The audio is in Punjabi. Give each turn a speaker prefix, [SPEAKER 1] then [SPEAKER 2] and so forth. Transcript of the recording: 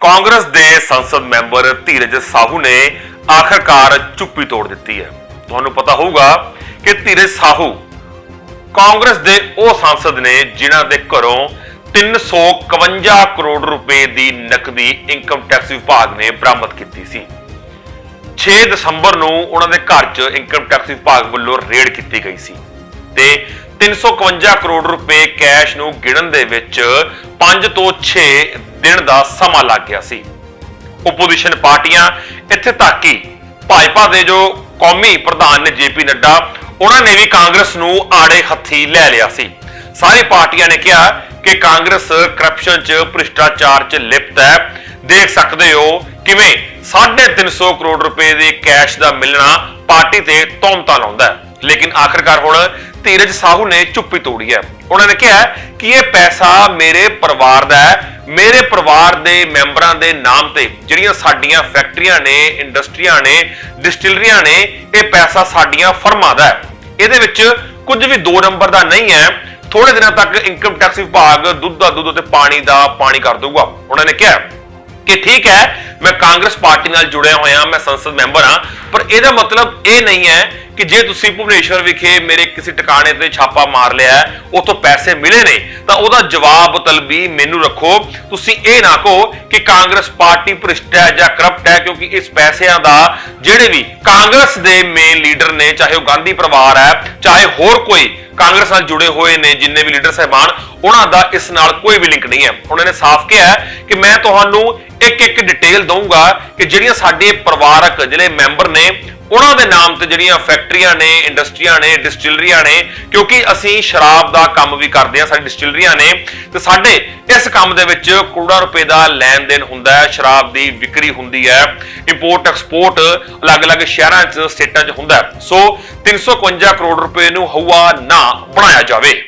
[SPEAKER 1] ਕਾਂਗਰਸ ਦੇ ਸੰਸਦ ਮੈਂਬਰ ਧੀਰਜ ਸਾਹੂ ਨੇ ਆਖਰਕਾਰ ਚੁੱਪੀ ਤੋੜ ਦਿੱਤੀ ਹੈ। ਤੁਹਾਨੂੰ ਪਤਾ ਹੋਊਗਾ ਕਿ ਧੀਰਜ ਸਾਹੂ ਕਾਂਗਰਸ ਦੇ ਉਹ ਸੰਸਦ ਨੇ ਜਿਨ੍ਹਾਂ ਦੇ ਘਰੋਂ 351 ਕਰੋੜ ਰੁਪਏ ਦੀ ਨਕਦੀ ਇਨਕਮ ਟੈਕਸ ਵਿਭਾਗ ਨੇ ਬਰਾਮਦ ਕੀਤੀ ਸੀ। 6 ਦਸੰਬਰ ਨੂੰ ਉਹਨਾਂ ਦੇ ਘਰ 'ਚ ਇਨਕਮ ਟੈਕਸ ਵਿਭਾਗ ਵੱਲੋਂ ਰੇਡ ਕੀਤੀ ਗਈ ਸੀ ਤੇ 351 ਕਰੋੜ ਰੁਪਏ ਕੈਸ਼ ਨੂੰ ਗਿਣਨ ਦੇ ਵਿੱਚ 5 ਤੋਂ 6 ਦਿਨ ਦਾ ਸਮਾਂ ਲੱਗ ਗਿਆ ਸੀ। ਓਪੋਜੀਸ਼ਨ ਪਾਰਟੀਆਂ ਇੱਥੇ ਤੱਕ ਕਿ ਭਾਜਪਾ ਦੇ ਜੋ ਕੌਮੀ ਪ੍ਰਧਾਨ ਨੇ ਜੇਪੀ ਨੱਡਾ, ਉਹਨਾਂ ਨੇ ਵੀ ਕਾਂਗਰਸ ਨੂੰ ਆੜੇ ਹੱਥੀ ਲੈ ਲਿਆ ਸੀ। ਸਾਰੀ ਪਾਰਟੀਆਂ ਨੇ ਕਿਹਾ ਕਿ ਕਾਂਗਰਸ ਕਰਪਸ਼ਨ 'ਚ, ਭ੍ਰਿਸ਼ਟਾਚਾਰ 'ਚ ਲਿਪਤ ਹੈ। ਦੇਖ ਸਕਦੇ ਹੋ ਕਿਵੇਂ 350 ਕਰੋੜ ਰੁਪਏ ਦੇ ਕੈਸ਼ ਦਾ ਮਿਲਣਾ ਪਾਰਟੀ ਤੇ ਤੌਮਤਾ ਲਾਉਂਦਾ ਹੈ। ਲੇਕਿਨ ਆਖਰਕਾਰ ਹੁਣ ਧੀਰਜ ਸਾਹੂ ਨੇ ਚੁੱਪੀ ਤੋੜੀ ਹੈ। ਉਹਨਾਂ ਨੇ ਕਿਹਾ ਕਿ ਇਹ ਪੈਸਾ ਮੇਰੇ ਪਰਿਵਾਰ ਦਾ ਹੈ, ਮੇਰੇ ਪਰਿਵਾਰ ਦੇ ਮੈਂਬਰਾਂ ਦੇ ਨਾਮ ਤੇ ਜਿਹੜੀਆਂ ਸਾਡੀਆਂ ਫੈਕਟਰੀਆਂ ਨੇ, ਇੰਡਸਟਰੀਆਂ ਨੇ, ਡਿਸਟਿਲਰੀਆਂ ਨੇ, ਇਹ ਪੈਸਾ ਸਾਡੀਆਂ ਫਰਮਾਂ ਦਾ ਹੈ। ਇਹਦੇ ਵਿੱਚ ਕੁਝ ਵੀ ਦੋ ਨੰਬਰ ਦਾ ਨਹੀਂ ਹੈ। ਥੋੜੇ ਦਿਨਾਂ ਤੱਕ ਇਨਕਮ ਟੈਕਸ ਵਿਭਾਗ ਦੁੱਧ ਦਾ ਦੁੱਧ ਤੇ ਪਾਣੀ ਦਾ ਪਾਣੀ ਕਰ ਦਊਗਾ। ਉਹਨਾਂ ਨੇ ਕਿਹਾ ਕਿ ਠੀਕ ਹੈ, ਮੈਂ ਕਾਂਗਰਸ ਪਾਰਟੀ ਨਾਲ ਜੁੜਿਆ ਹੋਇਆ, ਮੈਂ ਸੰਸਦ ਮੈਂਬਰ ਹਾਂ, ਪਰ ਇਹਦਾ ਮਤਲਬ ਇਹ ਨਹੀਂ ਹੈ ਕਿ ਜੇ ਤੁਸੀਂ ਭੁਵਨੇਸ਼ਵਰ ਵਿਖੇ ਮੇਰੇ ਕਿਸੇ ਟਿਕਾਣੇ ਤੇ ਛਾਪਾ ਮਾਰ ਲਿਆ ਹੈ, ਉੱਥੋਂ ਪੈਸੇ ਮਿਲੇ ਨੇ ਤਾਂ ਉਹਦਾ ਜਵਾਬ ਤਲਬੀ ਮੈਨੂੰ ਰੱਖੋ। ਤੁਸੀਂ ਇਹ ਨਾ ਕਹੋ ਕਿ ਕਾਂਗਰਸ ਪਾਰਟੀ ਭ੍ਰਿਸ਼ਟ ਹੈ ਜਾਂ ਕਰਪਟ ਹੈ ਕਿਉਂਕਿ ਇਸ ਪੈਸਿਆਂ ਦਾ ਜਿਹੜੇ ਵੀ ਕਾਂਗਰਸ ਦੇ ਮੇਨ ਲੀਡਰ ਨੇ ਚਾਹੇ ਉਹ ਗਾਂਧੀ ਪਰਿਵਾਰ ਹੈ ਚਾਹੇ ਹੋਰ ਕੋਈ ਕਾਂਗਰਸ ਨਾਲ ਜੁੜੇ ਹੋਏ ਨੇ ਜਿੰਨੇ ਵੀ ਲੀਡਰ ਸਹਿਬਾਨ ਉਹਨਾਂ ਦਾ ਇਸ ਨਾਲ ਕੋਈ ਵੀ ਲਿੰਕ ਨਹੀਂ ਹੈ। ਉਹਨਾਂ ਨੇ ਸਾਫ਼ ਕਿਹਾ ਕਿ ਮੈਂ ਤੁਹਾਨੂੰ ਇੱਕ ਇੱਕ ਡਿਟੇਲ ਦਊਂਗਾ ਕਿ ਜਿਹੜੀਆਂ ਸਾਡੇ ਪਰਿਵਾਰਕ ਜਿਹੜੇ ਮੈਂਬਰ ਨੇ ਉਹਨਾਂ ਦੇ ਨਾਮ ਤੇ ਜਿਹੜੀਆਂ ਫੈਕਟਰੀਆਂ ਨੇ, ਇੰਡਸਟਰੀਆਂ ਨੇ, ਡਿਸਟਿਲਰੀਆਂ ਨੇ, ਕਿਉਂਕਿ ਅਸੀਂ ਸ਼ਰਾਬ ਦਾ ਕੰਮ ਵੀ ਕਰਦੇ ਆ ਸਾਡੀ ਡਿਸਟਿਲਰੀਆਂ ਨੇ, ਤੇ ਸਾਡੇ ਇਸ ਕੰਮ ਦੇ ਵਿੱਚ ਕਰੋੜਾਂ ਰੁਪਏ ਦਾ ਲੈਣ ਦੇਣ ਹੁੰਦਾ ਹੈ, ਸ਼ਰਾਬ ਦੀ ਵਿਕਰੀ ਹੁੰਦੀ ਹੈ ਇੰਪੋਰਟ ਐਕਸਪੋਰਟ ਅਲੱਗ-ਅਲੱਗ ਸ਼ਹਿਰਾਂ 'ਚ, ਸਟੇਟਾਂ 'ਚ ਹੁੰਦਾ ਹੈ। ਸੋ 351 ਕਰੋੜ ਰੁਪਏ ਨੂੰ ਹਵਾ ਨਾ ਬਣਾਇਆ ਜਾਵੇ